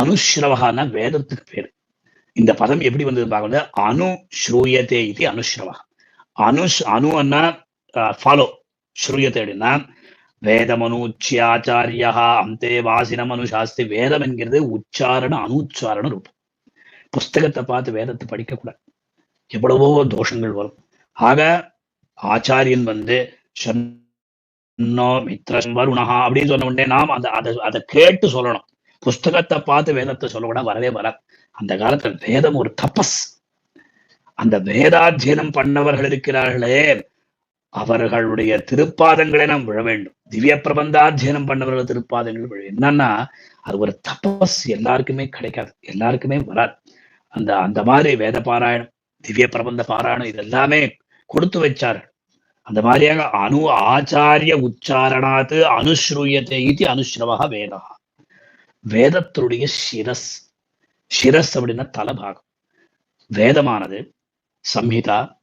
அனுஸ்ரவகான வேதத்துக்கு பேரு. இந்த பதம் எப்படி வந்தது பார்க்கல அனு ஸ்ரூயத்தே இது அனுஸ்ரவா அனுஷ் அணுன்னா ஃபாலோ ஸ்ரூயத்தை அப்படின்னா வேதமனுச்சியாச்சாரியா அந்தே வாசினமனு சாஸ்தி வேதம் என்கிறது உச்சாரண அனுச்சாரண ரூபம். புஸ்தகத்தை பார்த்து வேதத்தை படிக்க கூடாது எவ்வளவோ தோஷங்கள் வரும். ஆக ஆச்சாரியன் வந்து சொன்னோ மித்ரம் வருணா அப்படின்னு சொன்ன உடனே நாம் அந்த அதை அதை கேட்டு சொல்லணும். புஸ்தகத்தை பார்த்து வேதத்தை சொல்லக்கூட வரவே வர அந்த காலத்துல வேதம் ஒரு தபஸ். அந்த வேதாத்தியனம் பண்ணவர்கள் இருக்கிறார்களே அவர்களுடைய திருப்பாதங்களை நாம் விழ வேண்டும். திவ்ய பிரபந்தாத்தியனம் பண்ணவர்கள் திருப்பாதங்கள் விழ என்னன்னா அது ஒரு தபஸ். எல்லாருக்குமே கிடைக்காது. எல்லாருக்குமே வராது. அந்த அந்த மாதிரி வேத பாராயணம் திவ்ய பிரபந்த பாராயணம் இதெல்லாமே கொடுத்து வச்சார்கள். அந்த மாதிரியாக அணு ஆச்சாரிய உச்சாரணாத்து அனுஸ்ரூயத்தை இது அனுஸ்ரவா வேதா. வேதத்தினுடைய சிரஸ். சிரஸ் அப்படின்னா தலபாகம். வேதமானது சம்ஹிதா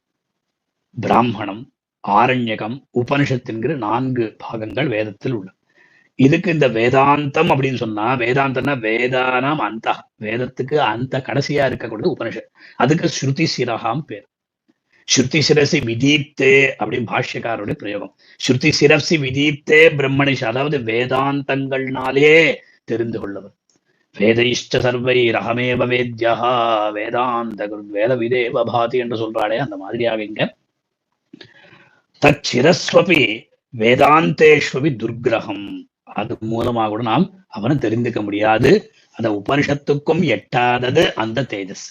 பிராமணம் ஆரண்யகம் உபனிஷத் என்கிற நான்கு பாகங்கள் வேதத்தில் உள்ளது இதுக்கு இந்த வேதாந்தம் அப்படின்னு சொன்னா வேதாந்தம்னா வேதானாம் அந்த. வேதத்துக்கு அந்த கடைசியா இருக்கக்கூடியது உபனிஷத். அதுக்கு ஸ்ருதி சிரகாம் பேர். ஸ்ருதி சிரசி விதீப்தே அப்படின்னு பாஷ்யக்காரோட பிரயோகம். ஸ்ருதி சிரசி விதீப்தே பிரம்மணிஷ் அதாவது வேதாந்தங்கள்னாலே தெரிந்து கொள்ளவர். வேதைஷ்ட சர்வை ரகமேவ வேத்யா வேதாந்த வேத விதேவ பாதி என்று சொல்றாளே அந்த மாதிரியாக இங்க. தச்சிரஸ்வபி வேதாந்தேஸ்வபி துர்கிரகம். அது மூலமாக கூட நாம் அவனை தெரிந்துக்க முடியாது. அந்த உபனிஷத்துக்கும் எட்டாதது அந்த தேஜஸ்.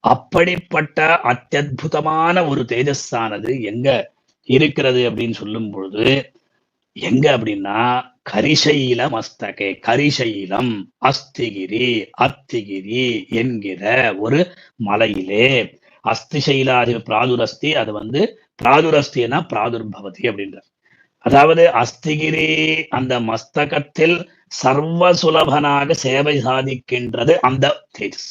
அப்படிப்பட்ட அத்தியுதமான ஒரு தேஜஸானது எங்க இருக்கிறது அப்படின்னு சொல்லும் பொழுது எங்க அப்படின்னா கரிசைல மஸ்தகே கரிசைலம் அஸ்திகிரி அத்திகிரி என்கிற ஒரு மலையிலே அஸ்திசைலாதி பிராதுரஸ்தி அது வந்து பிராதுரஸ்தினா பிராதுர்பவதி அப்படின்றார். அதாவது அஸ்திகிரி அந்த மஸ்தகத்தில் சர்வ சுலபனாக சேவை சாதிக்கின்றது அந்த தேஜஸ்.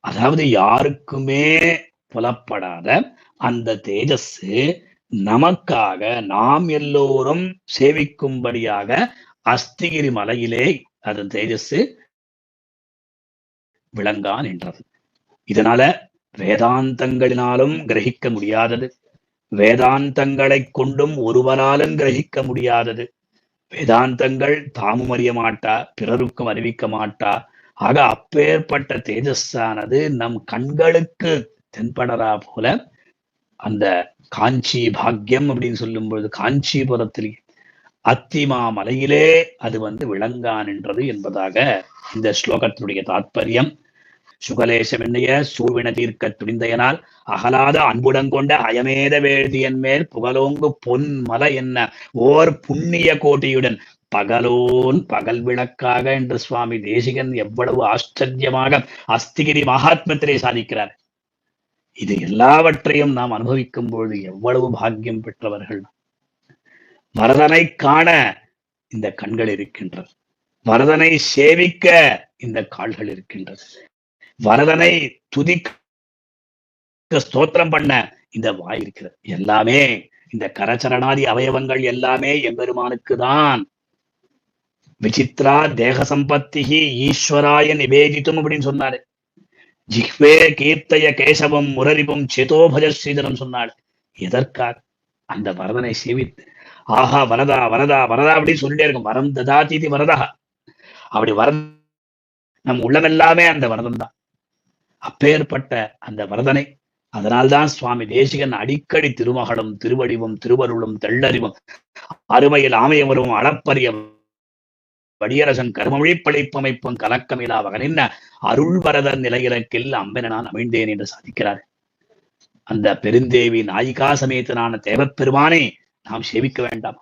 அதாவது யாருக்குமே புலப்படாத அந்த தேஜஸ் நமக்காக நாம் எல்லோரும் சேவிக்கும்படியாக அஸ்திகிரி மலையிலே அதன் தேஜஸ் விளங்கான் என்றது. இதனால வேதாந்தங்களினாலும் கிரகிக்க முடியாதது. வேதாந்தங்களை கொண்டும் ஒருவராலும் கிரகிக்க முடியாதது. வேதாந்தங்கள் தாமும் அறிய மாட்டா பிறருக்கும் அறிவிக்க மாட்டா. ஆக அப்பேற்பட்ட தேஜஸானது நம் கண்களுக்கு தென்படரா போல அந்த காஞ்சி பாக்யம் அப்படின்னு சொல்லும் பொழுது காஞ்சிபுரத்தில் அத்திமா மலையிலே அது வந்து விளங்கா நின்றது என்பதாக இந்த ஸ்லோகத்தினுடைய தாத்பரியம். சுகலேசம் என்னைய சூழ்வின தீர்க்க துணிந்தையனால் அகலாத அன்புடன் கொண்ட அயமேத வேதியன் மேல் புகழோங்கு பொன் மலை என்ன ஓர் புண்ணிய கோட்டியுடன் பகலோன் பகல் விளக்காக என்று சுவாமி தேசிகன் எவ்வளவு ஆச்சரியமாக அஸ்திகிரி மகாத்மத்திலே சாதிக்கிறார். இது எல்லாவற்றையும் நாம் அனுபவிக்கும் பொழுது எவ்வளவு பாக்கியம் பெற்றவர்கள் வரதனை காண இந்த கண்கள் இருக்கின்றது வரதனை சேவிக்க இந்த கால்கள் இருக்கின்றது வரதனை துதிக்க ஸ்தோத்திரம் பண்ண இந்த வாய் இருக்கிறது. எல்லாமே இந்த கரச்சரணாதி அவயவங்கள் எல்லாமே எம்பெருமானுக்கு தான். விசித்ரா தேக சம்பத்திகி ஈஸ்வராய நிவேதித்தும் அப்படின்னு சொன்னாரு. ஜிஹ்வே கீர்த்தய கேசவம் முரரிபும் சேதோபஜ ஸ்ரீதரம் சொன்னாள். எதற்காக? அந்த வரதனை சேவித்து. ஆஹா வரதா வரதா வரதா அப்படின்னு சொல்லிட்டே இருக்கும். வரம் ததாதிதி வரதா. அப்படி வரம் நம் உள்ளமெல்லாமே அந்த வரதன் தான். அப்பேற்பட்ட அந்த வரதனை அதனால்தான் சுவாமி தேசிகன் அடிக்கடி திருமகளும் திருவடிவும் திருவருளும் தெள்ளறிவும் அருமையில் ஆமையவரும் அளப்பரிய வடியரசன் கருமொழி பழைப்பமைப்பும் கலக்கமிலா வகனின்ன அருள் வரத நிலையிலக்கில் அம்பென நான் அமைந்தேன் என்று சாதிக்கிறார். அந்த பெருந்தேவி நாயிகா சமேதனான தேவப்பெருமானை நாம் சேவிக்க வேண்டாம்.